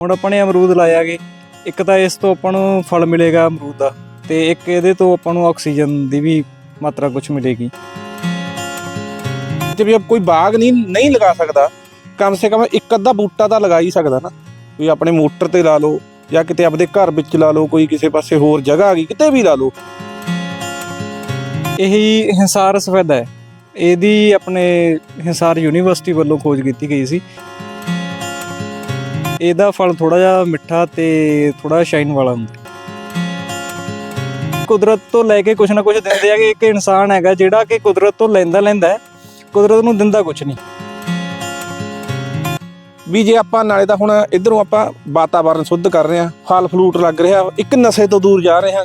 ਹੁਣ ਆਪਾਂ ਨੇ ਅਮਰੂਦ ਲਾਇਆ ਲਾਇਆਗੇ ਇੱਕ ਤਾਂ ਇਸ ਤੋਂ ਆਪਾਂ ਨੂੰ ਫਲ ਮਿਲੇਗਾ ਅਮਰੂਦ ਦਾ ਤੇ ਇੱਕ ਇਹਦੇ ਤੋਂ ਆਪਾਂ ਨੂੰ ਆਕਸੀਜਨ ਦੀ ਵੀ ਮਾਤਰਾ ਕੁਝ ਮਿਲੇਗੀ। ਜੇ ਵੀ ਕੋਈ ਬਾਗ ਨਹੀਂ ਨਹੀਂ ਲਗਾ ਸਕਦਾ, ਕਮ ਸੇ ਕਮ ਇੱਕ ਅੱਧਾ ਬੂਟਾ ਤਾਂ ਲਗਾ ਹੀ ਸਕਦਾ ਨਾ। ਕੋਈ ਆਪਣੇ ਮੋਟਰ ਤੇ ਲਾ ਲਓ ਜਾਂ ਕਿਤੇ ਆਪਦੇ ਘਰ ਵਿੱਚ ਲਾ ਲਓ, ਕੋਈ ਕਿਸੇ ਪਾਸੇ ਹੋਰ ਜਗ੍ਹਾ ਆ ਗਈ, ਕਿਤੇ ਵੀ ਲਾ ਲਓ। ਇਹੀ ਹਿੰਸਾਰ ਸਫੈਦਾ ਹੈ। ਇਹਦੀ ਆਪਣੇ ਹਿੰਸਾਰ ਯੂਨੀਵਰਸਿਟੀ ਵੱਲੋਂ ਖੋਜ ਕੀਤੀ ਗਈ ਸੀ। ਇਹਦਾ ਫਲ ਥੋੜਾ ਜਿਹਾ ਮਿੱਠਾ ਤੇ ਥੋੜਾ ਸ਼ਾਈਨ ਵਾਲਾ ਹੁੰਦਾ। ਕੁਦਰਤ ਤੋਂ ਲੈ ਕੇ ਕੁਝ ਨਾ ਕੁਝ ਦਿੰਦੇ ਆ ਕਿ ਇੱਕ ਇਨਸਾਨ ਹੈਗਾ ਜਿਹੜਾ ਕਿ ਕੁਦਰਤ ਤੋਂ ਲੈਂਦਾ ਲੈਂਦਾ ਹੈ, ਕੁਦਰਤ ਨੂੰ ਦਿੰਦਾ ਕੁਝ ਨਹੀਂ। ਵੀ ਜੇ ਆਪਾਂ ਨਾਲੇ ਤਾਂ ਹੁਣ ਇਧਰੋਂ ਆਪਾਂ ਵਾਤਾਵਰਨ ਸ਼ੁੱਧ ਕਰ ਰਹੇ ਹਾਂ ਫਲ ਫਲੂਟ ਲੱਗ ਰਿਹਾ ਇੱਕ ਨਸ਼ੇ ਤੋਂ ਦੂਰ ਜਾ ਰਹੇ ਹਾਂ।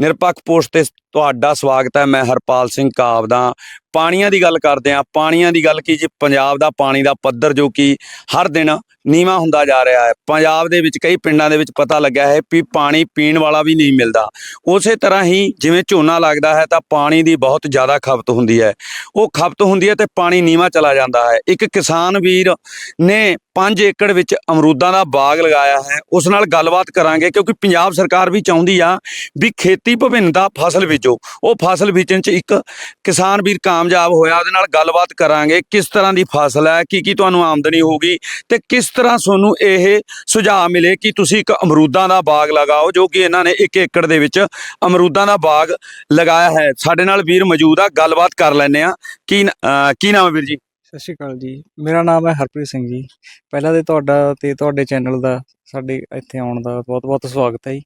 ਨਿਰਪੱਖ ਪੋਸਟ ਤੇ ਤੁਹਾਡਾ ਸਵਾਗਤ ਹੈ ਮੈਂ ਹਰਪਾਲ ਸਿੰਘ ਕਾਬਦਾ ਪਾਣੀਆਂ ਦੀ ਗੱਲ ਕਰਦੇ ਹਾਂ, ਪਾਣੀਆਂ ਦੀ ਗੱਲ ਕੀ ਜੀ? ਪੰਜਾਬ ਦਾ ਪਾਣੀ ਦਾ ਪੱਧਰ ਜੋ ਕਿ ਹਰ ਦਿਨ ਨੀਵਾ ਹੁੰਦਾ ਜਾ ਰਿਹਾ ਹੈ। ਪੰਜਾਬ ਦੇ ਵਿੱਚ ਕਈ ਪਿੰਡਾਂ ਦੇ ਵਿੱਚ ਪਤਾ ਲੱਗਿਆ ਹੈ ਵੀ ਪਾਣੀ ਪੀਣ ਵਾਲਾ ਵੀ ਨਹੀਂ ਮਿਲਦਾ। ਉਸੇ ਤਰ੍ਹਾਂ ਹੀ ਜਿਵੇਂ ਝੋਨਾ ਲੱਗਦਾ ਹੈ ਤਾਂ ਪਾਣੀ ਦੀ ਬਹੁਤ ਜ਼ਿਆਦਾ ਖਪਤ ਹੁੰਦੀ ਹੈ। ਉਹ ਖਪਤ ਹੁੰਦੀ ਹੈ ਤੇ ਪਾਣੀ ਨੀਵਾ ਚਲਾ ਜਾਂਦਾ ਹੈ। ਇੱਕ ਕਿਸਾਨ ਵੀਰ ਨੇ 5 ਏਕੜ ਵਿੱਚ ਅਮਰੂਦਾਂ ਦਾ ਬਾਗ ਲਗਾਇਆ ਹੈ। ਉਸ ਨਾਲ ਗੱਲਬਾਤ ਕਰਾਂਗੇ ਕਿਉਂਕਿ ਪੰਜਾਬ ਸਰਕਾਰ ਵੀ ਚਾਹੁੰਦੀ ਆ ਵੀ ਖੇਤੀ ਵਿਭਿੰਨਤਾ ਫਸਲ ਬੀਜੋ। ਉਹ ਫਸਲ ਬੀਜਣ 'ਚ ਇੱਕ ਕਿਸਾਨ ਵੀਰ ਕਾਮ ਕਾਮਯਾਬ ਹੋਇਆ ਉਹਦੇ ਨਾਲ ਗੱਲਬਾਤ ਕਰਾਂਗੇ ਕਿਸ ਤਰ੍ਹਾਂ ਦੀ ਫਸਲ ਹੈ ਕੀ ਕੀ ਤੁਹਾਨੂੰ ਆਮਦਨੀ ਹੋਊਗੀ ਤੇ ਕਿਸ ਤਰ੍ਹਾਂ ਤੁਹਾਨੂੰ ਇਹ ਸੁਝਾਅ ਮਿਲੇ ਕਿ ਤੁਸੀਂ ਇੱਕ ਅਮਰੂਦਾਂ ਦਾ ਬਾਗ ਲਗਾਓ ਜੋ ਕਿ ਇਹਨਾਂ ਨੇ 1 ਏਕੜ ਦੇ ਵਿੱਚ ਅਮਰੂਦਾਂ ਦਾ ਬਾਗ ਲਗਾਇਆ ਹੈ। ਸਾਡੇ ਨਾਲ ਵੀਰ ਮੌਜੂਦ ਆ ਗੱਲਬਾਤ ਕਰ ਲੈਂਦੇ ਆ ਕੀ ਕੀ ਨਾਮ ਹੈ ਵੀਰ ਜੀ? ਸਤਿ ਸ਼੍ਰੀ ਅਕਾਲ ਜੀ। ਮੇਰਾ ਨਾਮ ਹੈ ਹਰਪ੍ਰੀਤ ਸਿੰਘ ਜੀ। ਪਹਿਲਾਂ ਤੇ ਤੁਹਾਡਾ ਤੇ ਤੁਹਾਡੇ ਚੈਨਲ ਦਾ ਸਾਡੇ ਇੱਥੇ ਆਉਣ ਦਾ ਬਹੁਤ-ਬਹੁਤ ਸਵਾਗਤ ਹੈ ਜੀ।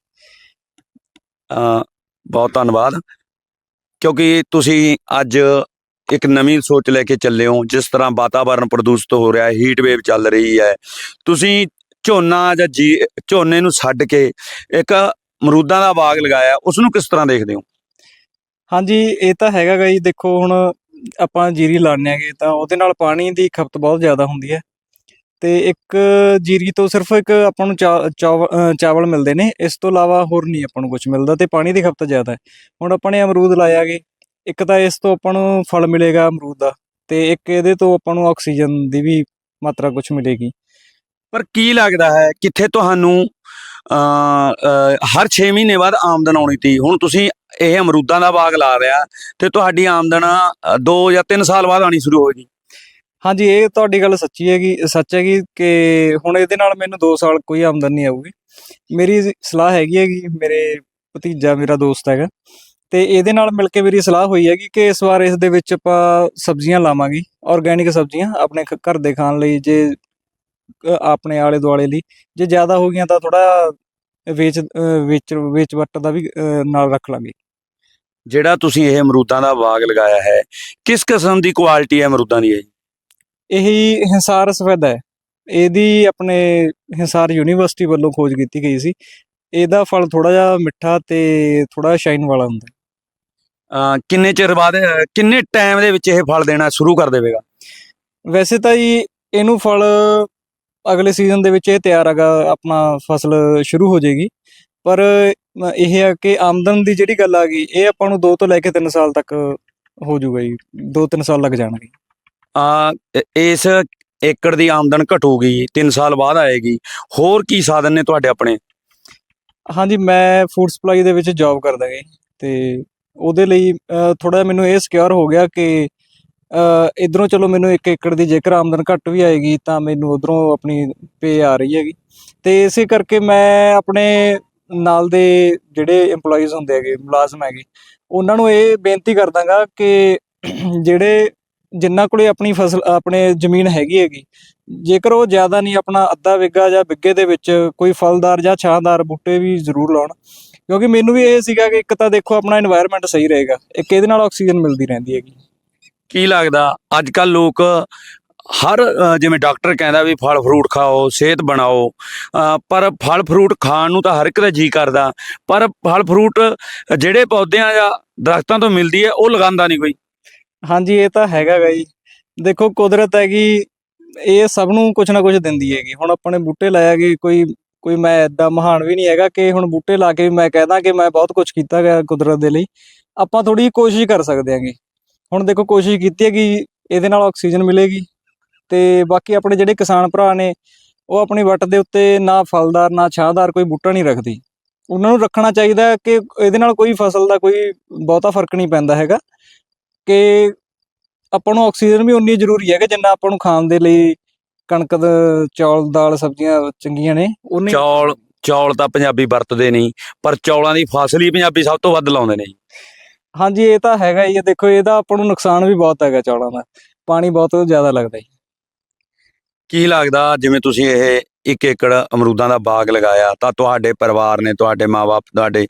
ਬਹੁਤ ਧੰਨਵਾਦ। ਕਿਉਂਕਿ ਤੁਸੀਂ ਅੱਜ ਇੱਕ ਨਵੀਂ ਸੋਚ ਲੈ ਕੇ ਚੱਲੇ ਹੋ, ਜਿਸ ਤਰ੍ਹਾਂ ਵਾਤਾਵਰਣ ਪ੍ਰਦੂਸ਼ਿਤ ਹੋ ਰਿਹਾ ਹੈ ਹੀਟ ਵੇਵ ਚੱਲ ਰਹੀ ਹੈ। ਤੁਸੀਂ ਝੋਨਾ ਜਾਂ ਜੀ, ਝੋਨੇ ਨੂੰ ਛੱਡ ਕੇ ਇੱਕ ਅਮਰੂਦਾਂ ਦਾ ਬਾਗ ਲਗਾਇਆ ਉਸ ਨੂੰ ਕਿਸ ਤਰ੍ਹਾਂ ਦੇਖਦੇ ਹੋ? ਹਾਂਜੀ, ਇਹ ਤਾਂ ਹੈਗਾ ਗਾ ਦੇਖੋ ਹੁਣ ਆਪਾਂ ਜੀਰੀ ਲਾਉਂਦੇ ਆਂਗੇ ਤਾਂ ਉਹਦੇ ਨਾਲ ਪਾਣੀ ਦੀ ਖਪਤ ਬਹੁਤ ਜ਼ਿਆਦਾ ਹੁੰਦੀ ਹੈ। ਤੇ ਇੱਕ ਜੀਰੀ ਤੋਂ ਸਿਰਫ ਇੱਕ ਆਪਾਂ ਨੂੰ ਚਾ- ਚਾਵ- ਚਾਵਲ ਮਿਲਦੇ ਨੇ, ਇਸ ਤੋਂ ਇਲਾਵਾ ਹੋਰ ਨਹੀਂ ਆਪਾਂ ਨੂੰ ਕੁਝ ਮਿਲਦਾ ਤੇ ਪਾਣੀ ਦੀ ਖਪਤ ਜ਼ਿਆਦਾ ਹੈ। ਹੁਣ ਆਪਾਂ ਨੇ ਅਮਰੂਦ ਲਾਇਆਗੇ ਇੱਕ ਤਾਂ ਇਸ ਤੋਂ ਆਪਾਂ ਨੂੰ ਫਲ ਮਿਲੇਗਾ ਅਮਰੂਦ ਦਾ ਤੇ ਇੱਕ ਇਹਦੇ ਤੋਂ ਆਪਾਂ ਨੂੰ ਆਕਸੀਜਨ ਦੀ ਵੀ ਮਾਤਰਾ ਕੁਝ ਮਿਲੇਗੀ। ਪਰ ਕੀ ਲੱਗਦਾ ਹੈ ਕਿੱਥੇ ਤੁਹਾਨੂੰ ਹਰ 6 ਮਹੀਨੇ ਬਾਅਦ ਆਮਦਨ ਆਉਣੀ ਤੀ? ਹੁਣ ਤੁਸੀਂ ਇਹ ਅਮਰੂਦਾਂ ਦਾ ਬਾਗ ਲਾ ਰਿਹਾ ਤੇ ਤੁਹਾਡੀ ਆਮਦਨ 2 ਜਾਂ 3 ਸਾਲ ਬਾਅਦ ਆਣੀ ਸ਼ੁਰੂ ਹੋਏਗੀ। ਹਾਂਜੀ ਇਹ ਤੁਹਾਡੀ ਗੱਲ ਸੱਚੀ ਹੈਗੀ ਸੱਚ ਹੈਗੀ ਕਿ ਹੁਣ ਇਹਦੇ ਨਾਲ ਮੈਨੂੰ 2 ਸਾਲ ਕੋਈ ਆਮਦਨ ਨਹੀਂ ਆਊਗੀ। ਮੇਰੀ ਸਲਾਹ ਹੈਗੀ ਹੈਗੀ ਮੇਰੇ ਭਤੀਜਾ ਮੇਰਾ ਦੋਸਤ ਹੈਗਾ। ਤੇ ਇਹਦੇ ਨਾਲ ਮਿਲ ਕੇ ਮੇਰੀ ਸਲਾਹ ਹੋਈ ਹੈਗੀ ਕਿ ਇਸ ਵਾਰ ਇਸ ਦੇ ਵਿੱਚ ਆਪਾਂ ਸਬਜ਼ੀਆਂ ਲਾਵਾਂਗੇ ਆਰਗੈਨਿਕ ਸਬਜ਼ੀਆਂ ਆਪਣੇ ਘਰ ਦੇ ਖਾਣ ਲਈ ਜੇ ਆਪਣੇ ਆਲੇ ਦੁਆਲੇ ਲਈ। ਜੇ ਜ਼ਿਆਦਾ ਹੋ ਗਈਆਂ ਤਾਂ ਥੋੜਾ ਵੇਚ ਵੇਚ ਵੇਚ ਵੱਟ ਦਾ ਵੀ ਨਾਲ ਰੱਖ ਲਾਂਗੇ। ਜਿਹੜਾ ਤੁਸੀਂ ਇਹ ਅਮਰੂਦਾਂ ਦਾ ਬਾਗ ਲਗਾਇਆ ਹੈ ਕਿਸ ਕਿਸਮ ਦੀ ਕੁਆਲਿਟੀ ਹੈ ਅਮਰੂਦਾਂ ਦੀ ਇਹ? ਇਹੀ ਹਿੰਸਾਰ ਸਫੈਦਾ ਹੈ। ਇਹਦੀ ਆਪਣੇ ਹਿੰਸਾਰ ਯੂਨੀਵਰਸਿਟੀ ਵੱਲੋਂ ਖੋਜ ਕੀਤੀ ਗਈ ਸੀ। ਇਹਦਾ ਫਲ ਥੋੜਾ ਜਿਹਾ ਮਿੱਠਾ ਤੇ ਥੋੜਾ ਸ਼ਾਈਨ ਵਾਲਾ ਹੁੰਦਾ। ਕਿੰਨੇ ਚਿਰ ਬਾਅਦ ਕਿੰਨੇ ਟਾਈਮ ਦੇ ਵਿੱਚ ਇਹ ਫਲ ਦੇਣਾ ਸ਼ੁਰੂ ਕਰ ਦੇਵੇਗਾ? ਵੈਸੇ ਤਾਂ ਜੀ ਇਹਨੂੰ ਫਲ ਅਗਲੇ ਸੀਜ਼ਨ ਦੇ ਵਿੱਚ ਇਹ ਤਿਆਰ ਹੈਗਾ ਆਪਣਾ ਫਸਲ ਸ਼ੁਰੂ ਹੋ ਜਾਏਗੀ। ਪਰ ਇਹ ਹੈ ਕਿ ਆਮਦਨ ਦੀ ਜਿਹੜੀ ਗੱਲ ਆ ਗਈ ਇਹ ਆਪਾਂ ਨੂੰ 2 ਤੋਂ ਲੈ ਕੇ 3 ਸਾਲ ਤੱਕ ਹੋ ਜਾਊਗਾ ਜੀ 2-3 ਸਾਲ ਲੱਗ ਜਾਣਗੇ। ਅ, ਇਸ ਏਕੜ ਦੀ ਆਮਦਨ ਘਟੂਗੀ 3 ਸਾਲ ਬਾਅਦ ਆਏਗੀ। ਹੋਰ ਕੀ ਸਾਧਨ ਨੇ ਤੁਹਾਡੇ ਆਪਣੇ? ਹਾਂਜੀ ਮੈਂ ਫੂਡ ਸਪਲਾਈ ਦੇ ਵਿੱਚ ਜੌਬ ਕਰਦਾ ਜੀ ਤੇ ਉਹਦੇ ਲਈ ਥੋੜਾ ਮੈਨੂੰ ਇਹ ਸਿਕਿਉਰ ਹੋ ਗਿਆ ਕਿ ਇਧਰੋਂ ਚਲੋ ਮੈਨੂੰ 1 ਏਕੜ ਦੀ ਜੇਕਰ ਆਮਦਨ ਘੱਟ ਵੀ ਆਏਗੀ ਤਾਂ ਮੈਨੂੰ ਉਧਰੋਂ ਆਪਣੀ ਪੇ ਆ ਰਹੀ ਹੈਗੀ। ਤੇ ਇਸੇ ਕਰਕੇ ਮੈਂ ਆਪਣੇ ਨਾਲ ਦੇ ਜਿਹੜੇ EMPLOYEES ਹੁੰਦੇ ਹੈਗੇ, ਮੁਲਾਜ਼ਮ ਹੈਗੇ, ਉਹਨਾਂ ਨੂੰ ਇਹ ਬੇਨਤੀ ਕਰਦਾਗਾ ਕਿ ਜਿਹੜੇ ਜਿਨ੍ਹਾਂ ਕੋਲੇ ਆਪਣੀ ਫਸਲ, ਆਪਣੇ ਜ਼ਮੀਨ ਹੈਗੀ ਹੈਗੀ, ਜੇਕਰ ਉਹ ਜ਼ਿਆਦਾ ਨਹੀਂ ਆਪਣਾ ਅੱਧਾ ਵਿੱਗਾ ਜਾਂ ਵਿੱਗੇ ਦੇ ਵਿੱਚ ਕੋਈ ਫਲਦਾਰ ਜਾਂ ਛਾਂਦਾਰ ਬੂਟੇ ਵੀ ਜ਼ਰੂਰ ਲਾਉਣ ਕਿਉਂਕਿ ਮੈਨੂੰ ਵੀ ਇਹ ਸੀਗਾ ਕਿ ਇੱਕ ਤਾਂ ਦੇਖੋ ਆਪਣਾ এনवायरमेंट ਸਹੀ ਰਹੇਗਾ। ਇੱਕ ਇਹਦੇ ਨਾਲ ਆਕਸੀਜਨ ਮਿਲਦੀ ਰਹਿੰਦੀ ਹੈਗੀ? ਕੀ ਲੱਗਦਾ ਅੱਜ ਕੱਲ ਲੋਕ ਹਰ ਜਿਵੇਂ ਡਾਕਟਰ ਕਹਿੰਦਾ ਵੀ ਫਲ ਫਰੂਟ ਖਾਓ ਸਿਹਤ ਬਣਾਓ ਪਰ ਫਲ ਫਰੂਟ ਖਾਣ ਨੂੰ ਤਾਂ ਹਰ ਇੱਕ ਦਾ ਜੀ ਕਰਦਾ। ਪਰ ਫਲ ਫਰੂਟ ਜਿਹੜੇ ਪੌਦਿਆਂ ਜਾਂ ਦਰਖਤਾਂ ਤੋਂ ਮਿਲਦੀ ਹੈ ਉਹ ਲਗਾਉਂਦਾ ਨਹੀਂ ਕੋਈ। ਹਾਂਜੀ ਇਹ ਤਾਂ ਹੈਗਾ ਗਾ ਜੀ। ਦੇਖੋ ਕੁਦਰਤ ਹੈਗੀ ਇਹ ਸਭ ਨੂੰ ਕੁਝ ਨਾ ਕੁਝ ਦਿੰਦੀ ਹੈਗੀ। ਹੁਣ ਆਪਣੇ ਬੂਟੇ ਲਾਇਆ ਕਿ ਕੋਈ ਕੋਈ ਮੈਂ ਐਡਾ ਮਹਾਨ ਵੀ ਨਹੀਂ ਹੈਗਾ ਕਿ ਹੁਣ ਬੂਟੇ ਲਾ ਕੇ ਵੀ ਮੈਂ ਕਹਿਦਾ ਕਿ ਮੈਂ ਬਹੁਤ ਕੁਝ ਕੀਤਾ ਗਿਆ ਕੁਦਰਤ ਦੇ ਲਈ। ਆਪਾਂ ਥੋੜੀ ਕੋਸ਼ਿਸ਼ ਕਰ ਸਕਦੇ ਹਾਂਗੇ। ਹੁਣ ਦੇਖੋ ਕੋਸ਼ਿਸ਼ ਕੀਤੀ ਹੈ ਕਿ ਇਹਦੇ ਨਾਲ ਆਕਸੀਜਨ ਮਿਲੇਗੀ ਤੇ ਬਾਕੀ ਆਪਣੇ ਜਿਹੜੇ ਕਿਸਾਨ ਭਰਾ ਨੇ, ਉਹ ਆਪਣੀ ਵੱਟ ਦੇ ਉੱਤੇ ਨਾ ਫਲਦਾਰ, ਨਾ ਛਾਹਦਾਰ ਕੋਈ ਬੂਟਾ ਨਹੀਂ ਰੱਖਦੀ। ਉਹਨਾਂ ਨੂੰ ਰੱਖਣਾ ਚਾਹੀਦਾ ਕਿ ਇਹਦੇ ਨਾਲ ਕੋਈ ਫਸਲ ਦਾ ਕੋਈ ਬਹੁਤਾ ਫ਼ਰਕ ਨਹੀਂ ਪੈਂਦਾ ਹੈਗਾ ਕਿ ਆਪਾਂ ਨੂੰ ਆਕਸੀਜਨ ਵੀ ਉਨੀ ਜ਼ਰੂਰੀ ਹੈ ਕਿ ਜਿੰਨਾ ਆਪਾਂ ਨੂੰ ਖਾਣ ਦੇ ਲਈ ਕਣਕ ਦਾ ਚੌਲ ਦਾਲ ਸਬਜ਼ੀਆਂ ਚੰਗੀਆਂ ਨੇ? ਉਨੀ ਚੌਲ ਚੌਲ ਤਾਂ ਪੰਜਾਬੀ ਵਰਤਦੇ ਨਹੀਂ ਪਰ ਚੌਲਾਂ ਦੀ ਫਸਲ ਹੀ ਪੰਜਾਬੀ ਸਭ ਤੋਂ ਵੱਧ ਲਾਉਂਦੇ ਨੇ ਜੀ। ਹਾਂਜੀ ਇਹ ਤਾਂ ਹੈਗਾ ਹੀ ਹੈ। ਦੇਖੋ ਇਹਦਾ ਆਪਾਂ ਨੂੰ ਨੁਕਸਾਨ ਵੀ ਬਹੁਤ ਹੈਗਾ ਚੌਲਾਂ ਦਾ। ਪਾਣੀ ਬਹੁਤ ਜ਼ਿਆਦਾ ਲੱਗਦਾ ਹੈ ਕੀ ਲੱਗਦਾ ਜਿਵੇਂ ਤੁਸੀਂ ਇਹ ਇੱਕ ਏਕੜ ਅਮਰੂਦਾਂ ਦਾ ਬਾਗ ਲਗਾਇਆ ਤਾਂ ਤੁਹਾਡੇ ਪਰਿਵਾਰ ਨੇ ਤੁਹਾਡੇ ਮਾਪੇ ਤੁਹਾਡੇ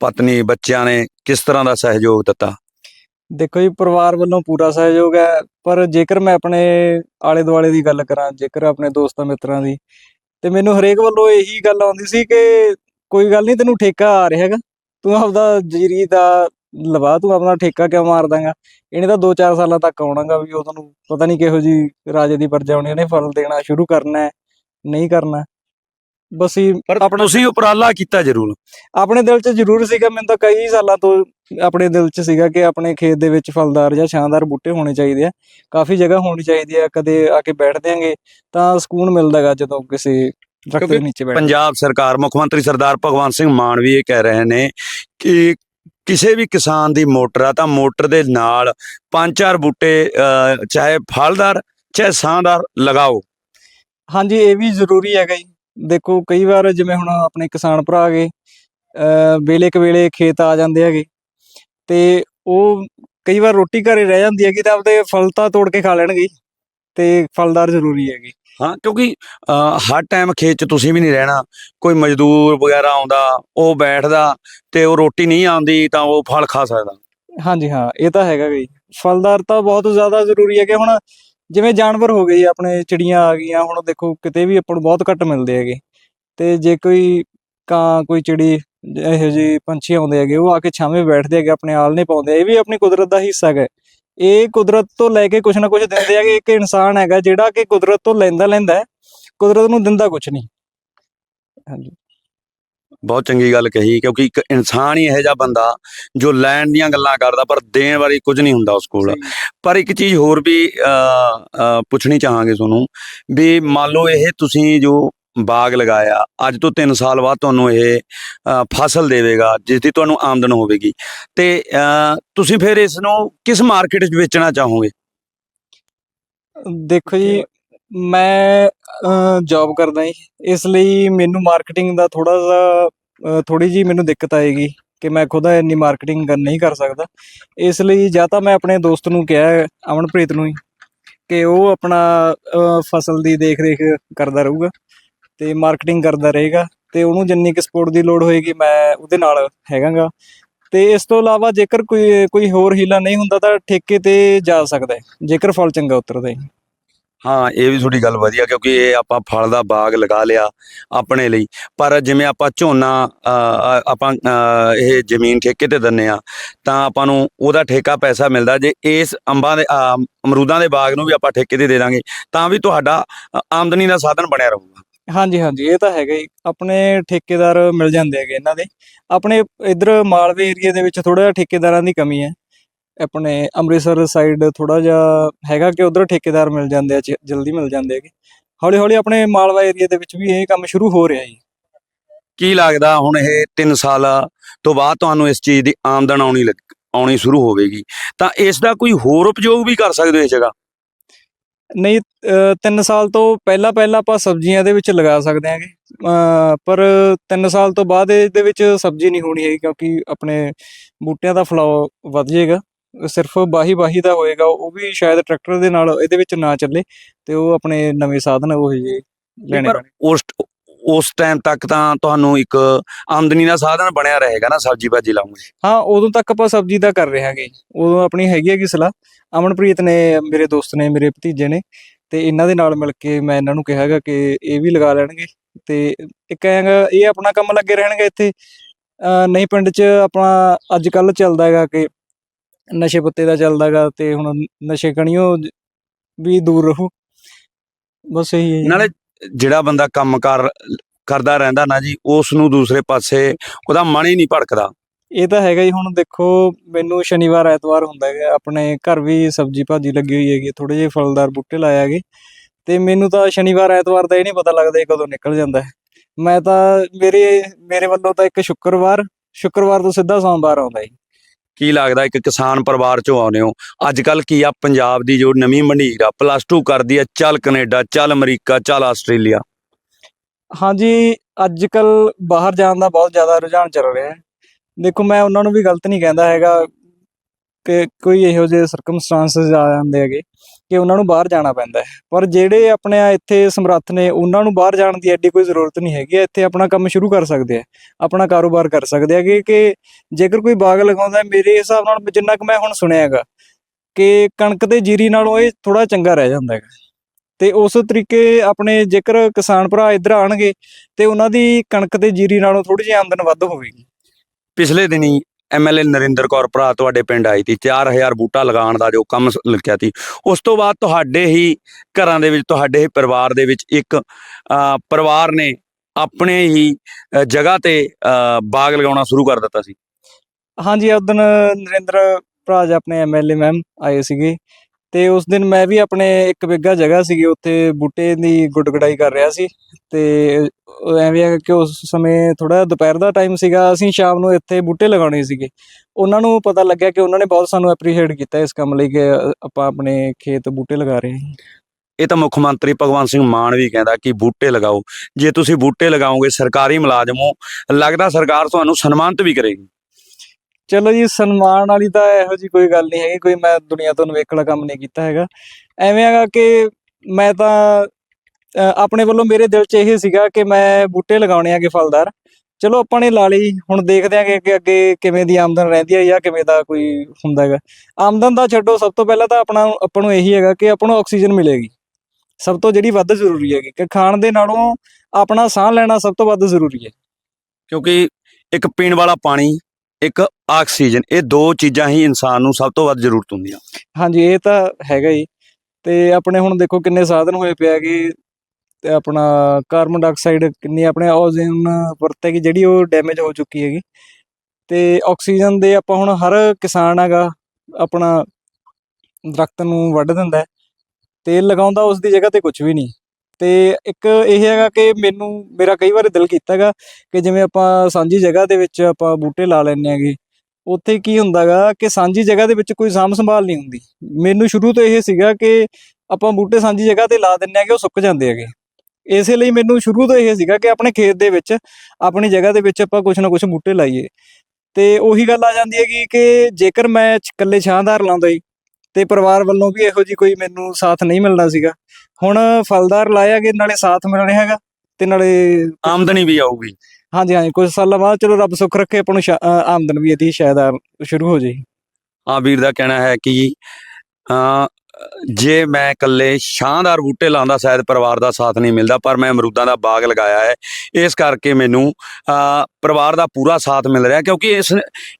ਪਤਨੀ ਬੱਚਿਆਂ ਨੇ ਕਿਸ ਤਰ੍ਹਾਂ ਦਾ ਸਹਿਯੋਗ ਦਿੱਤਾ? ਦੇਖੋ ਜੀ, ਪਰਿਵਾਰ ਵੱਲੋਂ ਪੂਰਾ ਸਹਿਯੋਗ ਹੈ, ਪਰ ਜੇਕਰ ਮੈਂ ਆਪਣੇ ਆਲੇ ਦੁਆਲੇ ਦੀ ਗੱਲ ਕਰਾਂ, ਜੇਕਰ ਆਪਣੇ ਦੋਸਤਾਂ ਮਿੱਤਰਾਂ ਦੀ, ਤੇ ਮੈਨੂੰ ਹਰੇਕ ਵੱਲੋਂ ਇਹੀ ਗੱਲ ਆਉਂਦੀ ਸੀ ਕਿ ਕੋਈ ਗੱਲ ਨਹੀਂ, ਤੈਨੂੰ ਠੇਕਾ ਆ ਰਿਹਾ ਹੈਗਾ, ਤੂੰ ਆਪਦਾ ਜੀਰੀ ਦਾ ਲਵਾ, ਤੂੰ ਆਪਣਾ ਠੇਕਾ ਕਿਉਂ ਮਾਰ ਦਾਂਗਾ? ਇਹਨੇ ਤਾਂ 2-4 ਸਾਲਾਂ ਤੱਕ ਆਉਣਾਗਾ ਵੀ ਉਹ ਤੁਹਾਨੂੰ ਪਤਾ ਨਹੀਂ ਕਿਹੋ ਜੀ ਰਾਜੇ ਦੀ ਪਰਜਾ ਹੋਣੀ ਇਹਨੇ ਫਲ ਦੇਣਾ ਸ਼ੁਰੂ ਕਰਨਾ ਨਹੀਂ ਕਰਨਾ। ਬਸ ਹੀ ਪਰ ਆਪਣਾ ਤੁਸੀਂ ਉਪਰਾਲਾ ਕੀਤਾ ਜ਼ਰੂਰ। ਆਪਣੇ ਦਿਲ 'ਚ ਜ਼ਰੂਰ ਸੀਗਾ ਮੈਨੂੰ ਤਾਂ ਕਈ ਸਾਲਾਂ ਤੋਂ ਆਪਣੇ ਦਿਲ 'ਚ ਸੀਗਾ ਕਿ ਆਪਣੇ ਖੇਤ ਦੇ ਵਿੱਚ ਫਲਦਾਰ ਜਾਂ ਛਾਂਦਾਰ ਬੂਟੇ ਹੋਣੇ ਚਾਹੀਦੇ ਆ। ਕਾਫੀ ਜਗ੍ਹਾ ਹੋਣੀ ਚਾਹੀਦੀ ਆ ਕਦੇ ਆ ਕੇ ਬੈਠਦੇ ਆਂਗੇ ਤਾਂ ਸਕੂਨ ਮਿਲਦਾਗਾ ਜਦੋਂ ਕਿਸੇ ਦਰਖਤ ਦੇ ਨੀਚੇ ਬੈਠ ਪੰਜਾਬ ਸਰਕਾਰ ਮੁੱਖ ਮੰਤਰੀ ਸਰਦਾਰ ਭਗਵੰਤ ਸਿੰਘ ਮਾਨ ਵੀ ਇਹ ਕਹਿ ਰਹੇ ਨੇ ਕਿ ਕਿਸੇ ਵੀ ਕਿਸਾਨ ਦੀ ਮੋਟਰ ਆ ਤਾਂ ਮੋਟਰ ਦੇ ਨਾਲ ਪੰਜ ਚਾਰ ਬੂਟੇ ਚਾਹੇ ਫਲਦਾਰ ਚਾਹੇ ਛਾਂਦਾਰ ਲਗਾਓ। ਹਾਂਜੀ ਇਹ ਵੀ ਜ਼ਰੂਰੀ ਹੈਗਾ ਜੀ। ਦੇਖੋ ਕਈ ਵਾਰ ਜਿਵੇਂ ਹੁਣ ਆਪਣੇ ਕਿਸਾਨ ਭਰਾ ਅ ਵੇਲੇ ਕਵੇਲੇ ਖੇਤ ਆ ਜਾਂਦੇ ਹੈਗੇ ਤੇ ਉਹ ਕਈ ਵਾਰ ਰੋਟੀ ਘਰੇ ਰਹਿ ਜਾਂਦੀ ਹੈਗੀ ਤਾਂ ਆਪਦੇ ਫਲ ਤਾਂ ਤੋੜ ਕੇ ਖਾ ਲੈਣਗੇ। ਤੇ ਫਲਦਾਰ ਜ਼ਰੂਰੀ ਹੈਗੇ। ਹਾਂ ਕਿਉਂਕਿ ਹਰ ਟਾਈਮ ਖੇਤ 'ਚ ਤੁਸੀਂ ਵੀ ਨਹੀਂ ਰਹਿਣਾ ਕੋਈ ਮਜ਼ਦੂਰ ਵਗੈਰਾ ਆਉਂਦਾ ਉਹ ਬੈਠਦਾ ਤੇ ਉਹ ਰੋਟੀ ਨਹੀਂ ਆਉਂਦੀ ਤਾਂ ਉਹ ਫਲ ਖਾ ਸਕਦਾ। ਹਾਂਜੀ ਹਾਂ ਇਹ ਤਾਂ ਹੈਗਾ ਜੀ। ਫਲਦਾਰ ਤਾਂ ਬਹੁਤ ਜ਼ਿਆਦਾ ਜ਼ਰੂਰੀ ਹੈ ਕਿ ਹੁਣ ਜਿਵੇਂ ਜਾਨਵਰ ਹੋ ਗਏ ਆਪਣੇ ਚਿੜੀਆਂ ਆ ਗਈਆਂ, ਹੁਣ ਦੇਖੋ ਕਿਤੇ ਵੀ ਆਪਾਂ ਨੂੰ ਬਹੁਤ ਘੱਟ ਮਿਲਦੇ ਹੈਗੇ। ਤੇ ਜੇ ਕੋਈ ਕਾਂ, ਕੋਈ ਚਿੜੀ, ਇਹੋ ਜਿਹੇ ਪੰਛੀ ਆਉਂਦੇ ਹੈਗੇ, ਉਹ ਆ ਕੇ ਛਾਵੇਂ ਬੈਠਦੇ ਹੈਗੇ, ਆਪਣੇ ਆਲਣੇ ਪਾਉਂਦੇ। ਇਹ ਵੀ ਆਪਣੀ ਕੁਦਰਤ ਦਾ ਹਿੱਸਾ ਹੈਗਾ। ਇਹ ਕੁਦਰਤ ਤੋਂ ਲੈ ਕੇ ਕੁਛ ਨਾ ਕੁਛ ਦਿੰਦੇ ਹੈਗੇ, ਇੱਕ ਇਨਸਾਨ ਹੈਗਾ ਜਿਹੜਾ ਕਿ ਕੁਦਰਤ ਤੋਂ ਲੈਂਦਾ ਲੈਂਦਾ ਕੁਦਰਤ ਨੂੰ ਦਿੰਦਾ ਕੁਛ ਨਹੀਂ। ਹਾਂਜੀ। ਬਹੁਤ ਚੰਗੀ ਗੱਲ ਕਹੀ ਕਿਉਂਕਿ ਇੱਕ ਇਨਸਾਨ ਹੀ ਇਹੋ ਜਿਹਾ ਬੰਦਾ ਜੋ ਲੈਣ ਦੀਆਂ ਗੱਲਾਂ ਕਰਦਾ ਪਰ ਦੇਣ ਵਾਲੀ ਕੁਝ ਨਹੀਂ ਹੁੰਦਾ ਉਸ ਕੋਲ। ਪਰ ਇੱਕ ਚੀਜ਼ ਹੋਰ ਵੀ ਪੁੱਛਣੀ ਚਾਹਾਂਗੇ ਤੁਹਾਨੂੰ ਵੀ ਮੰਨ ਲਓ ਇਹ ਤੁਸੀਂ ਜੋ ਬਾਗ ਲਗਾਇਆ ਅੱਜ ਤੋਂ 3 ਸਾਲ ਬਾਅਦ ਤੁਹਾਨੂੰ ਇਹ ਫਸਲ ਦੇਵੇਗਾ ਜਿਸ ਦੀ ਤੁਹਾਨੂੰ ਆਮਦਨ ਹੋਵੇਗੀ। ਤੇ ਅਹ, ਤੁਸੀਂ ਫਿਰ ਇਸ ਨੂੰ ਕਿਸ ਮਾਰਕੀਟ 'ਚ ਵੇਚਣਾ ਚਾਹੋਗੇ? ਦੇਖੋ ਜੀ ਮੈਂ ਜੌਬ ਕਰਦਾ ਜੀ। ਇਸ ਲਈ ਮੈਨੂੰ ਮਾਰਕੀਟਿੰਗ ਦਾ ਥੋੜਾ ਜਿਹਾ ਥੋੜੀ ਜੀ ਮੈਨੂੰ ਦਿੱਕਤ ਆਏਗੀ ਕਿ ਮੈਂ ਖੁਦ ਇੰਨੀ ਮਾਰਕੀਟਿੰਗ ਨਹੀਂ ਕਰ ਸਕਦਾ। ਇਸ ਲਈ ਜਾਂ ਤਾਂ ਮੈਂ ਆਪਣੇ ਦੋਸਤ ਨੂੰ ਕਿਹਾ, ਅਮਨਪ੍ਰੀਤ ਨੂੰ ਹੀ, ਕਿ ਉਹ ਆਪਣਾ ਫਸਲ ਦੀ ਦੇਖ ਰੇਖ ਕਰਦਾ ਰਹੂਗਾ ਤੇ ਮਾਰਕੀਟਿੰਗ ਕਰਦਾ ਰਹੇਗਾ ਤੇ ਉਹਨੂੰ ਜਿੰਨੀ ਕੁ ਸਪੋਰਟ ਦੀ ਲੋੜ ਹੋਏਗੀ ਮੈਂ ਉਹਦੇ ਨਾਲ ਹੈਗਾਗਾ। ਤੇ ਇਸ ਤੋਂ ਇਲਾਵਾ ਜੇਕਰ ਕੋਈ ਕੋਈ ਹੋਰ ਹੀਲਾ ਨਹੀਂ ਹੁੰਦਾ ਤਾਂ ਠੇਕੇ ਤੇ ਜਾ ਸਕਦਾ ਜੇਕਰ ਫਲ ਚੰਗਾ ਉਤਰਦਾ ਹੈ। ਹਾਂ, ਇਹ ਵੀ ਤੁਹਾਡੀ ਗੱਲ ਵਧੀਆ, ਕਿਉਂਕਿ ਇਹ ਆਪਾਂ ਫਲ ਦਾ ਬਾਗ ਲਗਾ ਲਿਆ ਆਪਣੇ ਲਈ। ਪਰ ਜਿਵੇਂ ਆਪਾਂ ਝੋਨਾ ਆਪਾਂ ਇਹ ਜ਼ਮੀਨ ਠੇਕੇ ਤੇ ਦਿੰਨੇ ਆ, ਤਾਂ ਆਪਾਂ ਨੂੰ ਉਹਦਾ ਠੇਕਾ ਪੈਸਾ ਮਿਲਦਾ ਜੇ ਇਸ ਅੰਬਾਂ ਦੇ ਅਮਰੂਦਾਂ ਦੇ ਬਾਗ ਨੂੰ ਵੀ ਆਪਾਂ ਠੇਕੇ ਤੇ ਦੇ ਦਾਂਗੇ, ਤਾਂ ਵੀ ਤੁਹਾਡਾ ਆਮਦਨੀ ਦਾ ਸਾਧਨ ਬਣਿਆ ਰਹੂਗਾ। ਹਾਂਜੀ ਹਾਂਜੀ, ਇਹ ਤਾਂ ਹੈਗਾ ਹੀ ਆਪਣੇ ਠੇਕੇਦਾਰ ਮਿਲ ਜਾਂਦੇ ਹੈਗੇ ਇਹਨਾਂ ਦੇ। ਆਪਣੇ ਇਧਰ ਮਾਲਵੇ ਏਰੀਆ ਦੇ ਵਿੱਚ ਥੋੜਾ ਜਿਹਾ ਠੇਕੇਦਾਰਾਂ ਦੀ ਕਮੀ ਹੈ। ਆਪਣੇ ਅੰਮ੍ਰਿਤਸਰ ਸਾਈਡ ਥੋੜਾ ਜਿਹਾ ਹੈਗਾ ਕਿ ਉਧਰ ਠੇਕੇਦਾਰ ਮਿਲ ਜਾਂਦੇ ਆ ਜ- ਜਲਦੀ ਮਿਲ ਜਾਂਦੇ ਹੈਗੇ। ਹੌਲੀ ਹੌਲੀ ਆਪਣੇ ਮਾਲਵਾ ਏਰੀਆ ਦੇ ਵਿੱਚ ਵੀ ਇਹ ਕੰਮ ਸ਼ੁਰੂ ਹੋ ਰਿਹਾ ਜੀ। ਕੀ ਲੱਗਦਾ ਹੁਣ ਇਹ 3 ਸਾਲ ਤੋਂ ਬਾਅਦ ਤੁਹਾਨੂੰ ਇਸ ਚੀਜ਼ ਦੀ ਆਮਦਨ ਆਉਣੀ ਲੱਗ- ਆਉਣੀ ਸ਼ੁਰੂ ਹੋਵੇਗੀ? ਤਾਂ ਇਸ ਦਾ ਕੋਈ ਹੋਰ ਉਪਯੋਗ ਵੀ ਕਰ ਸਕਦੇ ਹੋ ਇਸ ਜਗ੍ਹਾ? ਨਹੀਂ 3 ਸਾਲ ਤੋਂ ਪਹਿਲਾਂ ਪਹਿਲਾਂ ਆਪਾਂ ਸਬਜ਼ੀਆਂ ਦੇ ਵਿੱਚ ਲਗਾ ਸਕਦੇ ਹਾਂਗੇ। ਅ, ਪਰ 3 ਸਾਲ ਤੋਂ ਬਾਅਦ ਇਹਦੇ ਵਿੱਚ ਸਬਜ਼ੀ ਨਹੀਂ ਹੋਣੀ ਹੈਗੀ ਕਿਉਂਕਿ ਆਪਣੇ ਬੂਟਿਆਂ ਦਾ ਫਲਾਅ ਵੱਧ ਜਾਏਗਾ। ਸਿਰਫ ਬਾਹੀ ਬਾਹੀ ਦਾ ਹੋਏਗਾ ਉਹ ਵੀ ਸ਼ਾਇਦ ਟਰੈਕਟਰ ਦੇ ਨਾਲ ਇਹਦੇ ਵਿੱਚ ਨਾ ਚੱਲੇ ਤੇ ਉਹ ਆਪਣੇ ਨਵੇਂ ਸਾਧਨ ਉਹ ਜਿਹੇ ਲੈਣੇ ਪਰ ਉਸ ਉਸ ਟਾਈਮ ਤੱਕ ਤਾਂ ਤੁਹਾਨੂੰ ਇੱਕ ਆਮਦਨੀ ਦਾ ਸਾਧਨ ਬਣਿਆ ਰਹੇਗਾ ਨਾ ਸਬਜ਼ੀ ਭਾਜੀ ਲਾਉਂਗੇ ਹਾਂ ਉਦੋਂ ਤੱਕ ਆਪਾਂ ਸਬਜ਼ੀ ਦਾ ਕਰ ਰਹੇ ਹਾਂਗੇ। ਉਦੋਂ ਆਪਣੀ ਹੈਗੀ ਹੈਗੀ ਸਲਾਹ। ਅਮਨਪ੍ਰੀਤ ਨੇ ਮੇਰੇ ਦੋਸਤ ਨੇ ਮੇਰੇ ਭਤੀਜੇ ਨੇ ਤੇ ਇਹਨਾਂ ਦੇ ਨਾਲ ਮਿਲ ਕੇ ਮੈਂ ਇਹਨਾਂ ਨੂੰ ਕਿਹਾ ਹੈਗਾ ਕਿ ਇਹ ਵੀ ਲਗਾ ਲੈਣਗੇ ਤੇ ਇੱਕ ਹੈਗਾ ਇਹ ਆਪਣਾ ਕੰਮ ਲੱਗੇ ਰਹਿਣਗੇ ਇੱਥੇ। ਨਹੀਂ ਪਿੰਡ 'ਚ ਆਪਣਾ ਅੱਜ ਕੱਲ ਚੱਲਦਾ ਹੈਗਾ ਕਿ ਨਸ਼ੇ ਪੱਤੇ ਦਾ ਚੱਲਦਾ ਹੈਗਾ ਤੇ ਹੁਣ ਨਸ਼ੇ ਕਣੀਓ ਵੀ ਦੂਰ ਰਹੋ। ਬਸ ਇਹੀ ਹੈ ਜੀ। ਨਾਲੇ ਜਿਹੜਾ ਬੰਦਾ ਕੰਮ ਕਰ ਕਰਦਾ ਰਹਿੰਦਾ ਨਾ ਜੀ ਉਸ ਨੂੰ ਦੂਸਰੇ ਪਾਸੇ ਉਹਦਾ ਮਨ ਹੀ ਨਹੀਂ ਭੜਕਦਾ। ਇਹ ਤਾਂ ਹੈਗਾ ਜੀ ਹੁਣ ਦੇਖੋ ਮੈਨੂੰ ਸ਼ਨੀਵਾਰ ਐਤਵਾਰ ਹੁੰਦਾ ਹੈਗਾ। ਆਪਣੇ ਘਰ ਵੀ ਸਬਜ਼ੀ ਭਾਜੀ ਲੱਗੀ ਹੋਈ ਹੈਗੀ ਥੋੜੇ ਜਿਹੇ ਫਲਦਾਰ ਬੂਟੇ ਲਾਏ ਹੈਗੇ। ਤੇ ਮੈਨੂੰ ਤਾਂ ਸ਼ਨੀਵਾਰ ਐਤਵਾਰ ਦਾ ਇਹ ਨਹੀਂ ਪਤਾ ਲੱਗਦਾ ਇਹ ਕਦੋਂ ਨਿਕਲ ਜਾਂਦਾ ਹੈ। ਮੈਂ ਤਾਂ ਮੇਰੇ ਮੇਰੇ ਵੱਲੋਂ ਤਾਂ ਇੱਕ ਸ਼ੁੱਕਰਵਾਰ ਸ਼ੁੱਕਰਵਾਰ ਤੋਂ ਸਿੱਧਾ ਸੋਮਵਾਰ ਆਉਂਦਾ ਜੀ ਕੀ ਲੱਗਦਾ ਇੱਕ ਕਿਸਾਨ ਪਰਿਵਾਰ ਚੋਂ ਆਉਂਦੇ ਹੋ? ਅੱਜ ਕੱਲ ਕੀ ਆ, ਪੰਜਾਬ ਦੀ ਜੋ ਨਵੀਂ ਮੰਡੀਰ ਆ ਪਲੱਸ 2 ਕਰਦੀ ਆ, ਚੱਲ ਕੈਨੇਡਾ, ਚੱਲ ਅਮਰੀਕਾ, ਚੱਲ ਆਸਟ੍ਰੇਲੀਆ। ਹਾਂਜੀ ਅੱਜ ਕੱਲ ਬਾਹਰ ਜਾਣ ਦਾ ਬਹੁਤ ਜ਼ਿਆਦਾ ਰੁਝਾਨ ਚੱਲ ਰਿਹਾ ਹੈ। ਦੇਖੋ, ਮੈਂ ਉਹਨਾਂ ਨੂੰ ਵੀ ਗਲਤ ਨਹੀਂ ਕਹਿੰਦਾ ਹੈਗਾ ਕਿ ਕੋਈ ਇਹੋ ਜਿਹੇ ਸਰਕਮਸਟੈਂਸਸ ਆ ਜਾਂਦੇ ਹੈਗੇ। ਕਿ ਉਹਨਾਂ ਨੂੰ ਬਾਹਰ ਜਾਣਾ ਪੈਂਦਾ ਹੈ। ਪਰ ਜਿਹੜੇ ਆਪਣੇ ਆ ਇੱਥੇ ਸਮਰੱਥ ਨੇ, ਉਹਨਾਂ ਨੂੰ ਬਾਹਰ ਜਾਣ ਦੀ ਐਡੀ ਕੋਈ ਜ਼ਰੂਰਤ ਨਹੀਂ ਹੈਗੀ। ਇੱਥੇ ਆਪਣਾ ਕੰਮ ਸ਼ੁਰੂ ਕਰ ਸਕਦੇ ਆ। ਆਪਣਾ ਕਾਰੋਬਾਰ ਕਰ ਸਕਦੇ ਹੈਗੇ ਕਿ ਜੇਕਰ ਕੋਈ ਬਾਗ ਲਗਾਉਂਦਾ ਮੇਰੇ ਹਿਸਾਬ ਨਾਲ ਜਿੰਨਾ ਕੁ ਮੈਂ ਹੁਣ ਸੁਣਿਆ ਹੈਗਾ ਕਿ ਕਣਕ ਤੇ ਜੀਰੀ ਨਾਲੋਂ ਇਹ ਥੋੜਾ ਚੰਗਾ ਰਹਿ ਜਾਂਦਾ ਹੈਗਾ। ਤੇ ਉਸ ਤਰੀਕੇ ਆਪਣੇ ਜੇਕਰ ਕਿਸਾਨ ਭਰਾ ਇੱਧਰ ਆਣਗੇ ਤੇ ਉਹਨਾਂ ਦੀ ਕਣਕ ਤੇ ਜੀਰੀ ਨਾਲੋਂ ਥੋੜੀ ਜਿਹੀ ਆਮਦਨ ਵੱਧ ਹੋਵੇਗੀ। ਪਿਛਲੇ ਦਿਨੀ ਐਮਐਲਏ ਨਰਿੰਦਰ ਕੌਰ ਭਰਾ ਤੁਹਾਡੇ ਪਿੰਡ ਆਈ ਸੀ 4000 ਬੂਟਾ ਲਗਾਉਣ ਦਾ ਜੋ ਕੰਮ ਲਿਖਿਆ ਸੀ। ਉਸ ਤੋਂ ਬਾਅਦ ਤੁਹਾਡੇ ਹੀ ਘਰਾਂ ਦੇ ਵਿੱਚ, ਤੁਹਾਡੇ ਹੀ ਪਰਿਵਾਰ ਦੇ ਵਿੱਚ ਇੱਕ ਪਰਿਵਾਰ ਨੇ ਆਪਣੇ ਹੀ ਜਗ੍ਹਾ ਤੇ ਬਾਗ ਲਗਾਉਣਾ ਸ਼ੁਰੂ ਕਰ ਦਿੱਤਾ ਸੀ। ਹਾਂਜੀ, ਉਸ ਦਿਨ ਨਰਿੰਦਰ ਭਰਾ ਜੀ ਆਪਣੇ ਐਮਐਲਏ ਮੈਮ ਆਏ ਸੀਗੇ। ਤੇ ਉਸ ਦਿਨ ਮੈਂ ਵੀ ਆਪਣੇ ਇੱਕ ਬਿੱਗਾ ਜਗ੍ਹਾ ਸੀਗੀ, ਉੱਥੇ ਬੂਟੇ ਦੀ ਗੁੱਡਗੜਾਈ ਕਰ ਰਿਹਾ ਸੀ ਤੇ ਐਵੇਂ ਹੈ ਕਿ ਉਸ ਸਮੇਂ ਥੋੜਾ ਦੁਪਹਿਰ ਦਾ ਟਾਈਮ ਸੀਗਾ, ਅਸੀਂ ਸ਼ਾਮ ਨੂੰ ਇੱਥੇ ਬੂਟੇ ਲਗਾਉਣੇ ਸੀਗੇ। ਉਹਨਾਂ ਨੂੰ ਪਤਾ ਲੱਗਿਆ ਕਿ ਉਹਨਾਂ ਨੇ ਬਹੁਤ ਸਾਨੂੰ ਐਪਰੀਸ਼ੀਏਟ ਕੀਤਾ ਇਸ ਕੰਮ ਲਈ ਕਿ ਆਪਾਂ ਆਪਣੇ ਖੇਤ ਬੂਟੇ ਲਗਾ ਰਹੇ ਹਾਂ। ਇਹ ਤਾਂ ਮੁੱਖ ਮੰਤਰੀ ਭਗਵੰਤ ਸਿੰਘ ਮਾਨ ਵੀ ਕਹਿੰਦਾ ਕਿ ਬੂਟੇ ਲਗਾਓ। ਜੇ ਤੁਸੀਂ ਬੂਟੇ ਲਗਾਓਗੇ, ਸਰਕਾਰੀ ਮੁਲਾਜ਼ਮ ਹੋ, ਲੱਗਦਾ ਸਰਕਾਰ ਤੁਹਾਨੂੰ ਸਨਮਾਨਿਤ ਵੀ ਕਰੇਗੀ। ਚਲੋ ਜੀ, ਸਨਮਾਨ ਵਾਲੀ ਤਾਂ ਇਹੋ ਜੀ ਕੋਈ ਗੱਲ ਨਹੀਂ ਹੈਗੀ, ਕੋਈ ਮੈਂ ਦੁਨੀਆ ਤੋਂ ਨਵੇਕਲਾ ਕੰਮ ਨਹੀਂ ਕੀਤਾ ਹੈਗਾ। ਐਵੇਂ ਹੈਗਾ ਕਿ ਮੈਂ ਤਾਂ ਆਪਣੇ ਵੱਲੋਂ ਮੇਰੇ ਦਿਲ 'ਚ ਇਹ ਸੀਗਾ ਕਿ ਮੈਂ ਬੂਟੇ ਲਗਾਉਣੇ ਆਗੇ ਫਲਦਾਰ। ਚਲੋ, ਆਪਾਂ ਨੇ ਲਾ ਲਈ, ਹੁਣ ਦੇਖਦੇ ਆਂਗੇ ਕਿ ਅੱਗੇ ਕਿਵੇਂ ਦੀ ਆਮਦਨ ਰਹਿੰਦੀ ਹੈ ਜਾਂ ਕਿਵੇਂ ਦਾ ਕੋਈ ਹੁੰਦਾ ਹੈਗਾ। ਆਮਦਨ ਦਾ ਛੱਡੋ, ਸਭ ਤੋਂ ਪਹਿਲਾਂ ਤਾਂ ਆਪਣਾ, ਆਪਾਂ ਨੂੰ ਇਹੀ ਹੈਗਾ ਕਿ ਆਪਾਂ ਨੂੰ ਆਕਸੀਜਨ ਮਿਲੇਗੀ। ਸਭ ਤੋਂ ਜਿਹੜੀ ਵੱਧ ਜ਼ਰੂਰੀ ਹੈਗੀ ਕਿ ਖਾਣ ਦੇ ਨਾਲੋਂ ਆਪਣਾ ਸਾਹ ਲੈਣਾ ਸਭ ਤੋਂ ਵੱਧ ਜ਼ਰੂਰੀ ਹੈ। ਕਿਉਂਕਿ ਇੱਕ ਪੀਣ ਵਾਲਾ ਪਾਣੀ ਇੱਕ ਆਕਸੀਜਨ, ਇਹ ਦੋ ਚੀਜ਼ਾਂ ਹੀ ਇਨਸਾਨ ਨੂੰ ਸਭ ਤੋਂ ਵੱਧ ਜ਼ਰੂਰਤ ਹੁੰਦੀਆਂ। ਹਾਂਜੀ, ਇਹ ਤਾਂ ਹੈਗਾ ਹੀ। ਤੇ ਆਪਣੇ ਹੁਣ ਦੇਖੋ ਕਿੰਨੇ ਸਾਧਨ ਹੋਏ ਪਿਆ ਕਿ ਤੇ ਆਪਣਾ ਕਾਰਬਨ ਡਾਈਆਕਸਾਈਡ ਕਿੰਨੀ ਆਪਣੇ ਓਜ਼ੋਨ ਪਰਤ ਹੈਗੀ ਜਿਹੜੀ ਉਹ ਡੈਮੇਜ ਹੋ ਚੁੱਕੀ ਹੈਗੀ। ਤੇ ਆਕਸੀਜਨ ਦੇ ਆਪਾਂ ਹੁਣ ਹਰ ਕਿਸਾਨ ਹੈਗਾ ਆਪਣਾ ਦਰਖਤ ਨੂੰ ਵੱਢ ਦਿੰਦਾ ਤੇਲ ਲਗਾਉਂਦਾ ਉਸ ਦੀ ਜਗ੍ਹਾ ਤੇ ਕੁਝ ਵੀ ਨਹੀਂ। ਤੇ ਇੱਕ ਇਹ ਹੈਗਾ ਕਿ ਮੈਨੂੰ, ਮੇਰਾ ਕਈ ਵਾਰ ਦਿਲ ਕੀਤਾ ਹੈਗਾ ਕਿ ਜਿਵੇਂ ਆਪਾਂ ਸਾਂਝੀ ਜਗ੍ਹਾ ਦੇ ਵਿੱਚ ਆਪਾਂ ਬੂਟੇ ਲਾ ਲੈਂਦੇ ਹੈਗੇ। ਉੱਥੇ ਕੀ ਹੁੰਦਾਗਾ ਕਿ ਸਾਂਝੀ ਜਗ੍ਹਾ ਦੇ ਵਿੱਚ ਕੋਈ ਸਾਂਭ ਸੰਭਾਲ ਨਹੀਂ ਹੁੰਦੀ। ਮੈਨੂੰ ਸ਼ੁਰੂ ਤੋਂ ਇਹ ਸੀਗਾ ਕਿ ਆਪਾਂ ਬੂਟੇ ਸਾਂਝੀ ਜਗ੍ਹਾ ਤੇ ਲਾ ਦਿੰਨੇ ਆਗੇ ਉਹ ਸੁੱਕ ਜਾਂਦੇ ਹੈਗੇ। ਇਸੇ ਲਈ ਮੈਨੂੰ ਸ਼ੁਰੂ ਤੋਂ ਇਹ ਸੀਗਾ ਕਿ ਆਪਣੇ ਖੇਤ ਦੇ ਵਿੱਚ, ਆਪਣੀ ਜਗ੍ਹਾ ਦੇ ਵਿੱਚ ਆਪਾਂ ਕੁਝ ਨਾ ਕੁਝ ਬੂਟੇ ਲਾਈਏ। ਤੇ ਉਹੀ ਗੱਲ ਆ ਜਾਂਦੀ ਹੈਗੀ ਕਿ ਜੇਕਰ ਮੈਂ ਇਕੱਲੇ ਛਾਂਦਾਰ ਲਾਉਂਦਾ ਜੀ ਤੇ ਪਰਿਵਾਰ ਵੱਲੋਂ ਵੀ ਇਹੋ ਜੀ ਕੋਈ ਮੈਨੂੰ ਸਾਥ ਨਹੀਂ ਮਿਲਣਾ ਸੀਗਾ। ਹੁਣ ਫਲਦਾਰ ਲਾਇਆਗੇ ਨਾਲੇ ਸਾਥ ਮਿਲ ਰਿਹਾ ਹੈਗਾ ਤੇ ਨਾਲੇ ਆਮਦਨੀ ਵੀ ਆਊਗੀ। ਹਾਂਜੀ ਹਾਂਜੀ ਕੁਝ ਸਾਲਾਂ ਬਾਅਦ ਚਲੋ ਰੱਬ ਸੁੱਖ ਰੱਖੇ ਆਪਾਂ ਨੂੰ ਆਮਦਨ ਵੀ ਇਹਦੀ ਸ਼ਾਇਦ ਸ਼ੁਰੂ ਹੋ ਜਾਏ। ਆ ਵੀਰ ਦਾ ਕਹਿਣਾ ਹੈ ਕਿ ਜੇ ਮੈਂ ਇਕੱਲੇ ਸ਼ਾਨਦਾਰ ਬੂਟੇ ਲਾਉਂਦਾ, ਸ਼ਾਇਦ ਪਰਿਵਾਰ ਦਾ ਸਾਥ ਨਹੀਂ ਮਿਲਦਾ, ਪਰ ਮੈਂ ਅਮਰੂਦਾਂ ਦਾ ਬਾਗ ਲਗਾਇਆ ਹੈ, ਇਸ ਕਰਕੇ ਮੈਨੂੰ ਅ ਪਰਿਵਾਰ ਦਾ ਪੂਰਾ ਸਾਥ ਮਿਲ ਰਿਹਾ, ਕਿਉਂਕਿ ਇਸ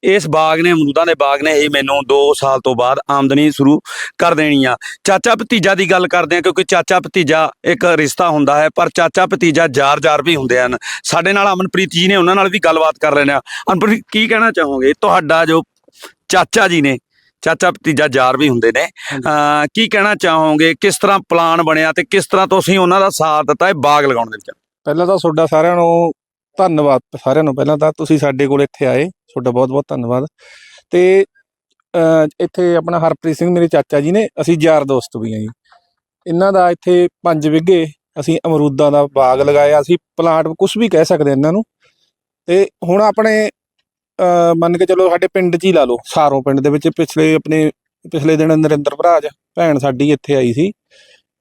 ਇਸ ਬਾਗ ਨੇ, ਅਮਰੂਦਾਂ ਦੇ ਬਾਗ ਨੇ ਹੀ ਮੈਨੂੰ 2 ਸਾਲ ਤੋਂ ਬਾਅਦ ਆਮਦਨੀ ਸ਼ੁਰੂ ਕਰ ਦੇਣੀ ਆ। ਚਾਚਾ ਭਤੀਜਾ ਦੀ ਗੱਲ ਕਰਦੇ ਆ, ਕਿਉਂਕਿ ਚਾਚਾ ਭਤੀਜਾ ਇੱਕ ਰਿਸ਼ਤਾ ਹੁੰਦਾ ਹੈ, ਪਰ ਚਾਚਾ ਭਤੀਜਾ ਜਾਰ-ਜਾਰ ਵੀ ਹੁੰਦੇ ਹਨ। ਸਾਡੇ ਨਾਲ ਅਮਨਪ੍ਰੀਤ ਜੀ ਨੇ ਉਹਨਾਂ ਨਾਲ ਵੀ ਗੱਲਬਾਤ ਕਰ ਲੈਣਾ ਅਮਨਪ੍ਰੀਤ ਕੀ ਕਹਿਣਾ ਚਾਹੋਗੇ? ਤੁਹਾਡਾ ਜੋ ਚਾਚਾ ਜੀ ਨੇ ਚਾਚਾ ਭਤੀਜਾ ਜਾਰ ਵੀ ਹੁੰਦੇ ਨੇ। ਕੀ ਕਹਿਣਾ ਚਾਹੋਗੇ? ਕਿਸ ਤਰ੍ਹਾਂ ਪਲਾਨ ਬਣਿਆ ਤੇ ਕਿਸ ਤਰ੍ਹਾਂ ਤੁਸੀਂ ਉਹਨਾਂ ਦਾ ਸਾਥ ਦਿੱਤਾ ਇਹ ਬਾਗ ਲਗਾਉਣ ਦੇ ਵਿੱਚ? ਪਹਿਲਾਂ ਤਾਂ ਤੁਹਾਡਾ ਸਾਰਿਆਂ ਨੂੰ ਧੰਨਵਾਦ। ਸਾਰਿਆਂ ਨੂੰ ਪਹਿਲਾਂ ਤਾਂ ਤੁਸੀਂ ਸਾਡੇ ਕੋਲ ਇੱਥੇ ਆਏ। ਤੁਹਾਡਾ ਬਹੁਤ ਬਹੁਤ ਧੰਨਵਾਦ। ਤੇ ਇੱਥੇ ਆਪਣਾ ਹਰਪ੍ਰੀਤ ਸਿੰਘ ਮੇਰੇ ਚਾਚਾ ਜੀ ਨੇ ਅਸੀਂ ਯਾਰ ਦੋਸਤ ਵੀ ਆ ਜੀ। ਇਹਨਾਂ ਦਾ ਇੱਥੇ 5 ਵਿਗੇ ਅਸੀਂ ਅਮਰੂਦਾਂ ਦਾ ਬਾਗ ਲਗਾਇਆ ਅਸੀਂ ਪਲਾਂਟ ਕੁਝ ਵੀ ਕਹਿ ਸਕਦੇ ਇਹਨਾਂ ਨੂੰ। ਤੇ ਹੁਣ ਆਪਣੇ ਮੰਨ ਕੇ ਚਲੋ ਸਾਡੇ ਪਿੰਡ 'ਚ ਹੀ ਲਾ ਲਓ। ਸਾਰੋਂ ਪਿੰਡ ਦੇ ਵਿੱਚ ਪਿਛਲੇ ਆਪਣੇ, ਪਿਛਲੇ ਦਿਨ ਨਰਿੰਦਰ ਭਰਾਜ, ਭੈਣ ਸਾਡੀ ਇੱਥੇ ਆਈ ਸੀ।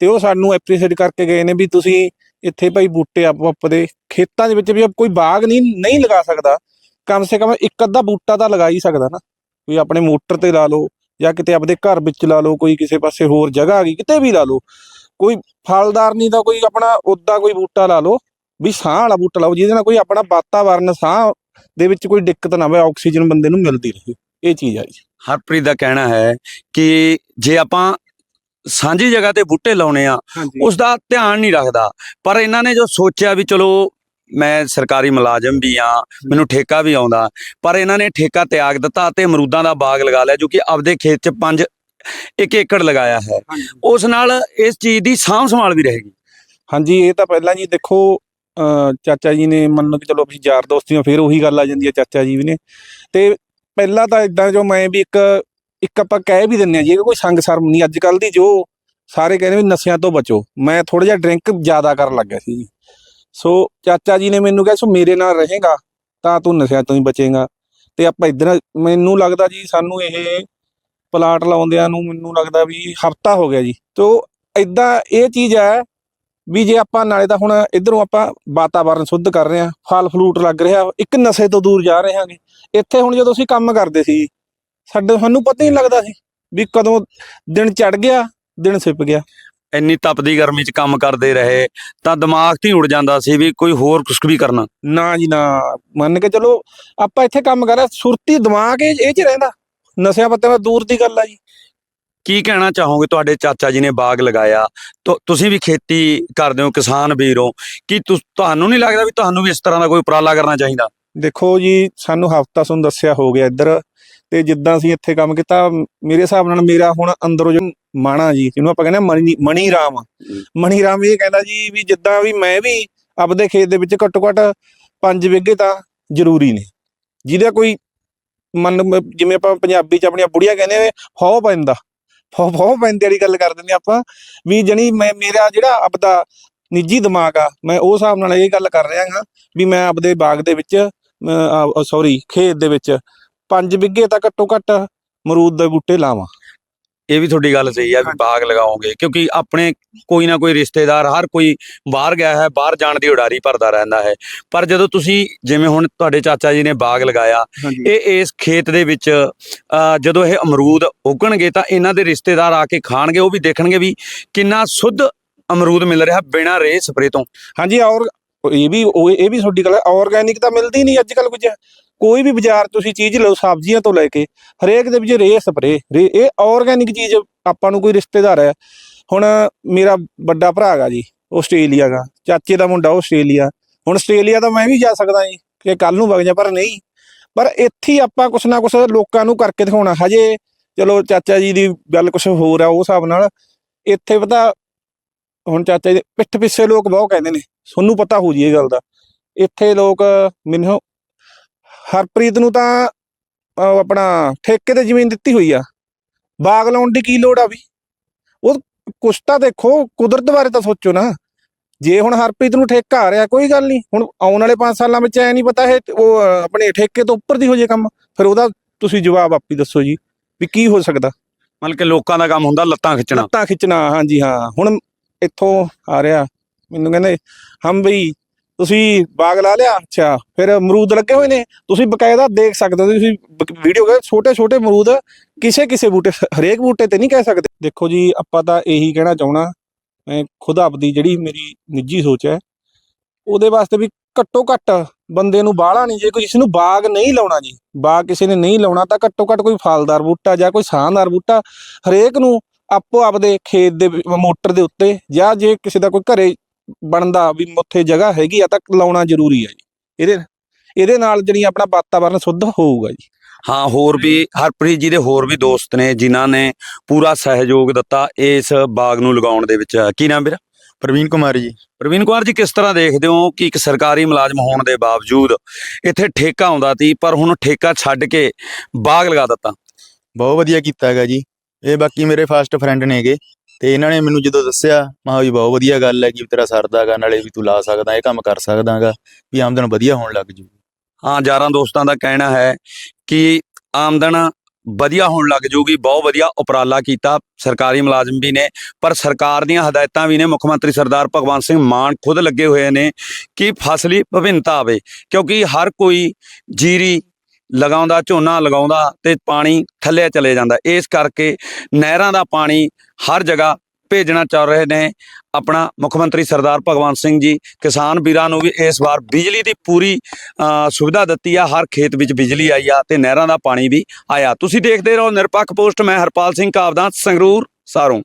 ਤੇ ਉਹ ਸਾਨੂੰ ਐਪਰੀਸ਼ੀਏਟ ਕਰਕੇ ਗਏ ਨੇ ਵੀ ਤੁਸੀਂ ਇੱਥੇ ਭਾਈ ਬੂਟੇ ਆਪ ਆਪਦੇ ਖੇਤਾਂ ਦੇ ਵਿੱਚ ਵੀ ਕੋਈ ਬਾਗ ਨਹੀਂ ਨਹੀਂ ਲਗਾ ਸਕਦਾ। ਕਮ ਸੇ ਕਮ ਇੱਕ ਅੱਧਾ ਬੂਟਾ ਤਾਂ ਲਗਾ ਹੀ ਸਕਦਾ ਨਾ। ਕੋਈ ਆਪਣੇ ਮੋਟਰ ਤੇ ਲਾ ਲਓ, ਜਾਂ ਕਿਤੇ ਆਪਦੇ ਘਰ ਵਿੱਚ ਲਾ ਲਓ, ਕੋਈ ਕਿਸੇ ਪਾਸੇ ਹੋਰ ਜਗ੍ਹਾ ਆ ਗਈ, ਕਿਤੇ ਵੀ ਲਾ ਲਓ। ਕੋਈ ਫਲਦਾਰ ਨਹੀਂ ਤਾਂ ਕੋਈ ਆਪਣਾ, ਉੱਦਾਂ ਕੋਈ ਬੂਟਾ ਲਾ ਲਓ। ਵੀ ਸਾਹ ਵਾਲਾ ਬੂਟਾ ਲਾਓ, ਜਿਹਦੇ ਨਾਲ ਕੋਈ ਆਪਣਾ ਵਾਤਾਵਰਨ, ਸਾਹ ਦੇ ਵਿੱਚ ਕੋਈ ਦਿੱਕਤ ਨਾ ਆਵੇ ਆਕਸੀਜਨ ਬੰਦੇ ਨੂੰ ਮਿਲਦੀ ਰਹੇ। ਇਹ ਚੀਜ਼ ਆ ਜੀ। ਹਰਪ੍ਰੀਤ ਦਾ ਕਹਿਣਾ ਹੈ ਕਿ ਜੇ ਆਪਾਂ ਸਾਂਝੀ ਜਗ੍ਹਾ ਤੇ ਬੂਟੇ ਲਾਉਣੇ ਆ ਹਾਂਜੀ। ਉਸ ਦਾ ਧਿਆਨ ਨਹੀਂ ਰੱਖਦਾ। ਪਰ ਇਹਨਾਂ ਨੇ ਜੋ ਸੋਚਿਆ ਵੀ ਚਲੋ ਮੈਂ ਸਰਕਾਰੀ ਮੁਲਾਜ਼ਮ ਵੀ ਆ ਮੈਨੂੰ ਠੇਕਾ ਵੀ ਆਉਂਦਾ ਪਰ ਇਹਨਾਂ ਨੇ ਠੇਕਾ ਤਿਆਗ ਦਿੱਤਾ ਤੇ ਅਮਰੂਦਾਂ ਦਾ ਬਾਗ ਲਗਾ ਲਿਆ ਜੋ ਕਿ ਆਪਦੇ ਖੇਤ 'ਚ 5 ਇੱਕ ਏਕੜ ਲਗਾਇਆ ਹੈ। ਉਸ ਨਾਲ ਇਸ ਚੀਜ਼ ਦੀ ਸਾਂਭ ਸੰਭਾਲ ਵੀ ਰਹੇਗੀ। ਹਾਂਜੀ ਇਹ ਤਾਂ ਪਹਿਲਾਂ ਜੀ ਦੇਖੋ ਚਾਚਾ ਜੀ ਨੇ ਮੰਨ ਕੇ ਚਲੋ ਅਸੀਂ ਯਾਰ ਦੋਸਤੀਆਂ ਫਿਰ ਉਹੀ ਗੱਲ ਆ ਜਾਂਦੀ ਹੈ ਚਾਚਾ ਜੀ ਵੀ ਨੇ। ਤੇ ਪਹਿਲਾਂ ਤਾਂ ਇਦਾਂ ਜੋ ਮੈਂ ਵੀ ਇੱਕ ਇੱਕ ਆਪਾਂ ਕਹਿ ਵੀ ਦਿੰਨੇ ਆ ਜੀ, ਇਹ ਕੋਈ ਸੰਗ ਸ਼ਰਮ ਨਹੀਂ ਅੱਜ ਕੱਲ ਦੀ ਜੋ ਸਾਰੇ ਕਹਿੰਦੇ ਵੀ ਨਸ਼ਿਆਂ ਤੋਂ ਬਚੋ। ਮੈਂ ਥੋੜਾ ਜਿਹਾ ਡਰਿੰਕ ਜ਼ਿਆਦਾ ਕਰਨ ਲੱਗ ਗਿਆ ਸੀ ਜੀ। ਸੋ ਚਾਚਾ ਜੀ ਨੇ ਮੈਨੂੰ ਕਿਹਾ, ਸੋ ਮੇਰੇ ਨਾਲ ਰਹੇਗਾ, ਤਾਂ ਤੂੰ ਨਸ਼ਿਆਂ ਤੋਂ ਹੀ ਬਚੇਗਾ। ਤੇ ਆਪਾਂ ਇਧਰ, ਮੈਨੂੰ ਲੱਗਦਾ ਜੀ ਸਾਨੂੰ ਇਹ ਪਲਾਟ ਲਾਉਂਦਿਆਂ ਨੂੰ ਮੈਨੂੰ ਲੱਗਦਾ ਵੀ ਹਫਤਾ ਹੋ ਗਿਆ ਜੀ। ਤੋ ਇਦਾਂ ਇਹ ਚੀਜ਼ ਹੈ ਵੀ ਜੇ ਆਪਾਂ ਨਾਲੇ ਤਾਂ ਹੁਣ ਇਧਰੋਂ ਆਪਾਂ ਵਾਤਾਵਰਨ ਸ਼ੁੱਧ ਕਰ ਰਹੇ ਹਾਂ ਫਲ ਫਲੂਟ ਲੱਗ ਰਿਹਾ ਇੱਕ ਨਸ਼ੇ ਤੋਂ ਦੂਰ ਜਾ ਰਹੇ ਹਾਂਗੇ। ਇੱਥੇ ਹੁਣ ਜਦੋਂ ਅਸੀਂ ਕੰਮ ਕਰਦੇ ਸੀ ਸਾਡੇ ਸਾਨੂੰ ਪਤਾ ਹੀ ਨਹੀਂ ਲੱਗਦਾ ਸੀ ਵੀ ਕਦੋਂ ਦਿਨ ਚੜ ਗਿਆ ਦਿਨ ਸਿਪ ਗਿਆ। ਇੰਨੀ ਤਪਦੀ ਗਰਮੀ 'ਚ ਕੰਮ ਕਰਦੇ ਰਹੇ ਤਾਂ ਦਿਮਾਗ ਤੇ ਉੜ ਜਾਂਦਾ ਸੀ ਵੀ ਕੋਈ ਹੋਰ ਕੁਛ ਵੀ ਕਰਨਾ। ਨਾ ਜੀ ਨਾ ਮੰਨ ਕੇ ਚਲੋ ਆਪਾਂ ਇੱਥੇ ਕੰਮ ਕਰ ਰਹੇ ਸੁਰਤੀ ਦਿਮਾਗ ਇਹ ਚ ਰਹਿੰਦਾ। ਨਸ਼ਿਆਂ ਪੱਤਿਆਂ ਤੋਂ ਦੂਰ ਦੀ ਗੱਲ ਆ ਜੀ। ਕੀ ਕਹਿਣਾ ਚਾਹੋਗੇ? ਤੁਹਾਡੇ ਚਾਚਾ ਜੀ ਨੇ ਬਾਗ ਲਗਾਇਆ। ਤੁ- ਤੁਸੀਂ ਵੀ ਖੇਤੀ ਕਰਦੇ ਹੋ, ਕਿਸਾਨ ਵੀਰ ਹੋ। ਕੀ ਤੁ- ਤੁਹਾਨੂੰ ਨਹੀਂ ਲੱਗਦਾ ਵੀ ਤੁਹਾਨੂੰ ਵੀ ਇਸ ਤਰ੍ਹਾਂ ਦਾ ਕੋਈ ਉਪਰਾਲਾ ਕਰਨਾ ਚਾਹੀਦਾ? ਦੇਖੋ ਜੀ, ਸਾਨੂੰ ਹਫਤਾ ਤੁਹਾਨੂੰ ਦੱਸਿਆ ਹੋ ਗਿਆ ਇੱਧਰ ਤੇ ਜਿੱਦਾਂ ਅਸੀਂ ਇੱਥੇ ਕੰਮ ਕੀਤਾ ਮ- ਮੇਰੇ ਹਿਸਾਬ ਨਾਲ ਮੇਰਾ ਹੁਣ ਅੰਦਰੋਂ ਜੋ ਮਾਣਾ ਜੀ, ਜਿਹਨੂੰ ਆਪਾਂ ਕਹਿੰਦੇ ਆ ਮਣੀ ਮਣੀ ਰਾਮ ਮਣੀ ਰਾਮ ਇਹ ਕਹਿੰਦਾ ਜੀ ਵੀ ਜਿੱਦਾਂ ਵੀ ਮੈਂ ਵੀ ਆਪਦੇ ਖੇਤ ਦੇ ਵਿੱਚ ਘੱਟੋ ਘੱਟ 5 ਵਿਗੇ ਤਾਂ ਜ਼ਰੂਰੀ ਨੇ। ਜਿਹਦਾ ਕੋਈ ਮਨ ਮ- ਜਿਵੇਂ ਆਪਾਂ ਪੰਜਾਬੀ ਚ ਆਪਣੀਆਂ ਬੁੜੀਆਂ ਕਹਿੰਦੇ ਨੇ ਫੌ ਪੈਂਦਾ। ਬਹੁਤ ਬਹੁਤ ਪੈਂਦੇ ਵਾਲੀ ਗੱਲ ਕਰ ਦਿੰਦੇ ਆਪਾਂ। ਵੀ ਜਣੀ ਮੈਂ ਮੇਰਾ ਜਿਹੜਾ ਆਪਦਾ ਨਿੱਜੀ ਦਿਮਾਗ ਆ, ਮੈਂ ਉਹ ਹਿਸਾਬ ਨਾਲ ਇਹ ਗੱਲ ਕਰ ਰਿਹਾ ਹਾਂ ਵੀ ਮੈਂ ਆਪਦੇ ਬਾਗ ਦੇ ਵਿੱਚ ਸੌਰੀ ਖੇਤ ਦੇ ਵਿੱਚ 5 ਵਿਗੇ ਤਾਂ ਘੱਟੋ ਘੱਟ ਮਰੂਦ ਦੇ ਬੂਟੇ ਲਾਵਾਂ। ਇਹ ਵੀ ਤੁਹਾਡੀ ਗੱਲ ਸਹੀ ਹੈ ਵੀ ਬਾਗ ਲਗਾਓਗੇ ਕਿਉਂਕਿ ਆਪਣੇ ਕੋਈ ਨਾ ਕੋਈ ਰਿਸ਼ਤੇਦਾਰ ਹਰ ਕੋਈ ਬਾਹਰ ਗਿਆ ਹੈ ਬਾਹਰ ਜਾਣ ਦੀ ਉਡਾਰੀ ਭਰਦਾ ਰਹਿੰਦਾ ਹੈ। ਪਰ ਜਦੋਂ ਤੁਸੀਂ ਜਿਵੇਂ ਹੁਣ ਤੁਹਾਡੇ ਚਾਚਾ ਜੀ ਨੇ ਬਾਗ ਲਗਾਇਆ ਇਹ ਇਸ ਖੇਤ ਦੇ ਵਿੱਚ ਜਦੋਂ ਇਹ ਅਮਰੂਦ ਉੱਗਣਗੇ ਤਾਂ ਇਹਨਾਂ ਦੇ ਰਿਸ਼ਤੇਦਾਰ ਆ ਕੇ ਖਾਣਗੇ ਉਹ ਵੀ ਦੇਖਣਗੇ ਵੀ ਕਿੰਨਾ ਸੁੱਧ ਅਮਰੂਦ ਮਿਲ ਰਿਹਾ ਬਿਨਾਂ ਰੇ ਸਪਰੇ ਤੋਂ। ਹਾਂਜੀ ਔਰ ਇਹ ਵੀ ਇਹ ਵੀ ਤੁਹਾਡੀ ਗੱਲ ਹੈ ਆਰਗੈਨਿਕ ਤਾਂ ਮਿਲਦੀ ਨਹੀਂ ਅੱਜ ਕੱਲ ਕੁਝ। ਕੋਈ ਵੀ ਬਾਜ਼ਾਰ ਤੁਸੀਂ ਚੀਜ਼ ਲਓ ਸਬਜ਼ੀਆਂ ਤੋਂ ਲੈ ਕੇ, ਹਰੇਕ ਦੇ ਵਿੱਚ ਰੇ ਸਪਰੇ ਰੇ ਇਹ ਆਰਗੈਨਿਕ ਚੀਜ਼ ਆਪਾਂ ਨੂੰ ਕੋਈ ਰਿਸ਼ਤੇਦਾਰ ਹੈ। ਹੁਣ ਮੇਰਾ ਵੱਡਾ ਭਰਾ ਹੈਗਾ ਜੀ, ਆਸਟ੍ਰੇਲੀਆ ਦਾ, ਚਾਚੇ ਦਾ ਮੁੰਡਾ ਆਸਟ੍ਰੇਲੀਆ, ਹੁਣ ਆਸਟ੍ਰੇਲੀਆ ਤਾਂ ਮੈਂ ਵੀ ਜਾ ਸਕਦਾ ਜੀ, ਕਿ ਕੱਲ ਨੂੰ ਵਗ ਜਾ, ਪਰ ਨਹੀਂ। ਪਰ ਇੱਥੇ ਹੀ ਆਪਾਂ ਕੁਛ ਨਾ ਕੁਛ ਲੋਕਾਂ ਨੂੰ ਕਰਕੇ ਦਿਖਾਉਣਾ, ਹਜੇ ਚਲੋ ਚਾਚਾ ਜੀ ਦੀ ਗੱਲ ਕੁਛ ਹੋਰ ਆ, ਉਹ ਹਿਸਾਬ ਨਾਲ, ਇੱਥੇ ਪਤਾ ਹੁਣ ਚਾਚਾ ਜੀ ਦੇ ਪਿੱਠ ਪਿੱਛੇ ਲੋਕ ਬਹੁਤ ਕਹਿੰਦੇ ਨੇ, ਤੁਹਾਨੂੰ ਪਤਾ ਹੋ ਜੀ ਇਹ ਗੱਲ ਦਾ। ਇੱਥੇ ਲੋਕ, ਮੈਨੂੰ ਹਰਪ੍ਰੀਤ ਨੂੰ ਤਾਂ ਅਹ ਆਪਣਾ ਠੇਕੇ ਤੇ ਜ਼ਮੀਨ ਦਿੱਤੀ ਹੋਈ ਆ। ਬਾਗ ਲਾਉਣ ਦੀ ਕੀ ਲੋੜ ਆ ਵੀ? ਉਹ ਕੁਛ ਤਾਂ ਦੇਖੋ ਕੁਦਰਤ ਬਾਰੇ ਤਾਂ ਸੋਚੋ ਨਾ। ਜੇ ਹੁਣ ਹਰਪ੍ਰੀਤ ਨੂੰ ਠੇਕਾ ਆ ਰਿਹਾ ਕੋਈ ਗੱਲ ਨਹੀਂ। ਹੁਣ ਆਉਣ ਵਾਲੇ 5 ਸਾਲਾਂ ਵਿੱਚ ਐ ਨਹੀਂ ਪਤਾ ਇਹ ਉਹ ਅਹ, ਆਪਣੇ ਠੇਕੇ ਤੋਂ ਉੱਪਰ ਦੀ ਹੋ ਜੇ ਕੰਮ। ਫਿਰ ਉਹਦਾ ਤੁਸੀਂ ਜਵਾਬ ਆਪੀ ਦੱਸੋ ਜੀ ਵੀ ਕੀ ਹੋ ਸਕਦਾ? ਮਤਲਬ ਕਿ ਲੋਕਾਂ ਦਾ ਕੰਮ ਹੁੰਦਾ ਲੱਤਾਂ ਖਿੱਚਣਾ। ਲੱਤਾਂ ਖਿੱਚਣਾ ਹਾਂਜੀ ਹਾਂ। ਹੁਣ ਇੱਥੋਂ ਆ ਰਿਹਾ ਮੈਨੂੰ ਕਹਿੰਦੇ ਹਮ ਬਈ ਤੁਸੀਂ ਬਾਗ ਲਾ ਲਿਆ? ਅੱਛਾ, ਫਿਰ ਅਮਰੂਦ ਲੱਗੇ ਹੋਏ ਨੇ। ਤੁਸੀਂ ਬਕਾਇਦਾ ਦੇਖ ਸਕਦੇ ਹੋ, ਤੁਸੀਂ ਵੀਡੀਓ ਕੇ ਛੋਟੇ ਛੋਟੇ ਅਮਰੂਦ ਕਿਸੇ ਕਿਸੇ ਬੂਟੇ, ਹਰੇਕ ਬੂਟੇ ਤੇ ਨਹੀਂ ਕਹਿ ਸਕਦੇ। ਦੇਖੋ ਜੀ, ਆਪਾਂ ਤਾਂ ਇਹੀ ਕਹਿਣਾ ਚਾਹਣਾ ਮੈਂ ਖੁਦ ਆਪਦੀ ਜਿਹੜੀ ਮੇਰੀ ਨਿੱਜੀ ਸੋਚ ਹੈ, ਉਹਦੇ ਵਾਸਤੇ ਵੀ ਘੱਟੋ ਘੱਟ ਬੰਦੇ ਨੂੰ ਬਾਹਲਾ ਨਹੀਂ, ਜੇ ਕੋਈ ਕਿਸੇ ਨੂੰ ਬਾਗ ਨਹੀਂ ਲਾਉਣਾ ਜੀ, ਬਾਗ ਕਿਸੇ ਨੇ ਨਹੀਂ ਲਾਉਣਾ, ਤਾਂ ਘੱਟੋ ਘੱਟ ਕੋਈ ਫਲਦਾਰ ਬੂਟਾ ਜਾਂ ਕੋਈ ਛਾਂਦਾਰ ਬੂਟਾ ਹਰੇਕ ਨੂੰ ਆਪੋ ਆਪਦੇ ਖੇਤ ਦੇ, ਮੋਟਰ ਦੇ ਉੱਤੇ ਜਾਂ ਜੇ ਕਿਸੇ ਦਾ ਕੋਈ ਘਰੇ ਬਣਦਾ ਵੀ ਉੱਥੇ ਜਗ੍ਹਾ ਹੈਗੀ ਆ ਤਾਂ ਲਾਉਣਾ ਜ਼ਰੂਰੀ ਹੈ ਜੀ। ਇਹਦੇ ਇਹਦੇ ਨਾਲ ਜਿਹੜੀ ਆਪਣਾ ਵਾਤਾਵਰਨ ਸ਼ੁੱਧ ਹੋਊਗਾ ਜੀ। ਹਾਂ ਹੋਰ ਵੀ ਹਰਪ੍ਰੀਤ ਜੀ ਦੇ ਹੋਰ ਵੀ ਦੋਸਤ ਨੇ ਜਿਨ੍ਹਾਂ ਨੇ ਪੂਰਾ ਸਹਿਯੋਗ ਦਿੱਤਾ ਇਸ ਬਾਗ ਨੂੰ ਲਗਾਉਣ ਦੇ ਵਿੱਚ। ਕੀ ਨਾਮ ਵੀਰਾ? ਪ੍ਰਵੀਨ ਕੁਮਾਰ ਜੀ। ਪ੍ਰਵੀਨ ਕੁਮਾਰ ਜੀ ਕਿਸ ਤਰ੍ਹਾਂ ਦੇਖਦੇ ਹੋ ਕਿ ਇੱਕ ਸਰਕਾਰੀ ਮੁਲਾਜ਼ਮ ਹੋਣ ਦੇ ਬਾਵਜੂਦ ਇੱਥੇ ਠੇਕਾ ਆਉਂਦਾ ਸੀ ਪਰ ਹੁਣ ਠੇਕਾ ਛੱਡ ਕੇ ਬਾਗ ਲਗਾ ਦਿੱਤਾ? ਬਹੁਤ ਵਧੀਆ ਕੀਤਾ ਹੈਗਾ ਜੀ। ਇਹ ਬਾਕੀ ਮੇਰੇ ਫਾਸਟ ਫਰੈਂਡ ਨੇਗੇ। ਤੇ ਇਹਨਾਂ ਨੇ ਮੈਨੂੰ ਜਦੋਂ ਦੱਸਿਆ, ਮੈਂ ਕਿਹਾ ਵੀ ਬਹੁਤ ਵਧੀਆ ਗੱਲ ਹੈ ਕਿ ਤੇਰਾ ਸਰਦਾਗਾ ਨਾਲੇ ਵੀ ਤੂੰ ਲਾ ਸਕਦਾ, ਇਹ ਕੰਮ ਕਰ ਸਕਦਾਗਾ ਵੀ ਆਮਦਨ ਵਧੀਆ ਹੋਣ ਲੱਗ ਜੂ ਹਾਂ, ਯਾਰਾਂ ਦੋਸਤਾਂ ਦਾ ਕਹਿਣਾ ਹੈ ਕਿ ਆਮਦਨ ਵਧੀਆ ਹੋਣ ਲੱਗ ਜੂਗੀ, ਬਹੁਤ ਵਧੀਆ ਉਪਰਾਲਾ ਕੀਤਾ, ਸਰਕਾਰੀ ਮੁਲਾਜ਼ਮ ਵੀ ਨੇ, ਪਰ ਸਰਕਾਰ ਦੀਆਂ ਹਦਾਇਤਾਂ ਵੀ ਨੇ, ਮੁੱਖ ਮੰਤਰੀ ਸਰਦਾਰ ਭਗਵੰਤ ਸਿੰਘ ਮਾਨ ਖੁਦ ਲੱਗੇ ਹੋਏ ਨੇ ਕਿ ਫਸਲੀ ਵਿਭਿੰਨਤਾ ਆਵੇ, ਕਿਉਂਕਿ ਹਰ ਕੋਈ ਜੀਰੀ ਲਗਾਉਂਦਾ, ਝੋਨਾ ਲਗਾਉਂਦਾ ਤੇ ਪਾਣੀ ਥੱਲੇ ਚਲੇ ਜਾਂਦਾ, ਇਸ ਕਰਕੇ ਨਹਿਰਾਂ ਦਾ ਪਾਣੀ ਹਰ ਜਗ੍ਹਾ ਭੇਜਣਾ ਚਾਹ ਰਹੇ ਨੇ। ਆਪਣਾ ਮੁੱਖ ਮੰਤਰੀ ਸਰਦਾਰ ਭਗਵੰਤ ਸਿੰਘ ਜੀ, ਕਿਸਾਨ ਵੀਰਾਂ ਨੂੰ ਵੀ ਇਸ ਵਾਰ ਬਿਜਲੀ ਦੀ ਪੂਰੀ ਸੁਵਿਧਾ ਦਿੱਤੀ ਆ। ਹਰ ਖੇਤ ਵਿੱਚ ਬਿਜਲੀ ਆਈ ਆ ਤੇ ਨਹਿਰਾਂ ਦਾ ਪਾਣੀ ਵੀ ਆਇਆ। ਤੁਸੀਂ ਦੇਖਦੇ ਰਹੋ ਨਿਰਪੱਖ ਪੋਸਟ, ਮੈਂ ਹਰਪਾਲ ਸਿੰਘ ਕਾਵਦਾਂ, ਸੰਗਰੂਰ, ਸਾਰੋਂ।